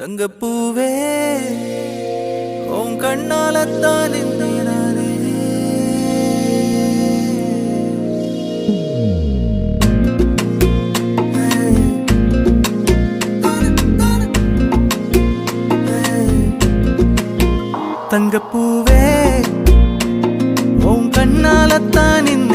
தங்கப்பூவே உன் கண்ணாலத்தான் நின்றே தங்கப்பூவே உன் கண்ணாலத்தான் நின்ற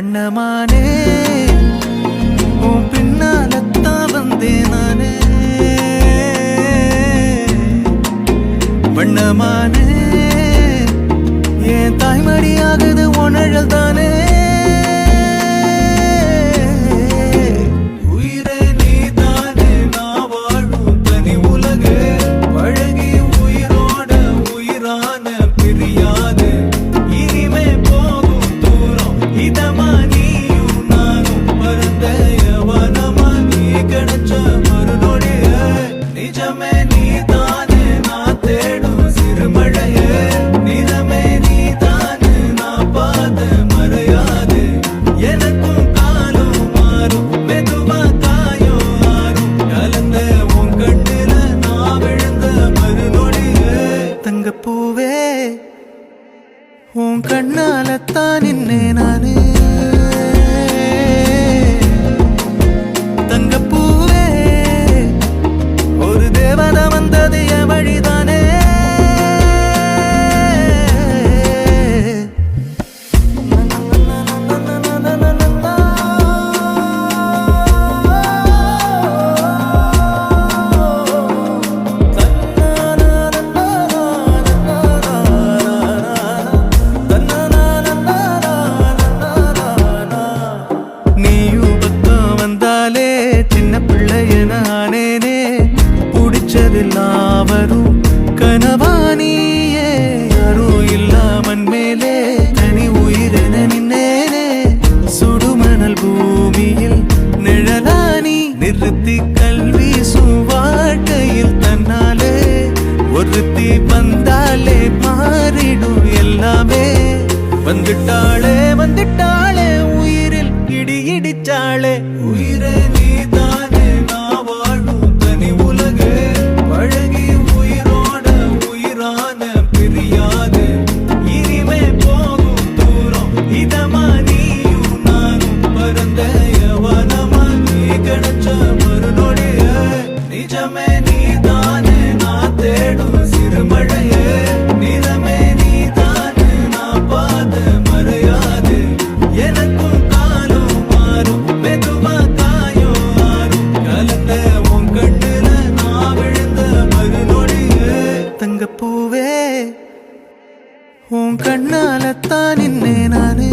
வண்ணமானே. உன் பின்னாலத்தான் வந்தேன் நானே. வண்ணமானே என் தாய்மடியாகுது உன் கண்ணாலத்தான் நின்னே நானே. பார்த்தாலே சின்ன பிள்ளைய நானேனே. பிடிச்சதெல்லாம் வரும் கனவானியே. யாரும் இல்லாமன் மேலே தனி உயிரென நின்னேனே. சுடுமணல் பூமியில் நிழலானி நிறுத்திக்க கண்ணாலத்தான் நின்னே நானே.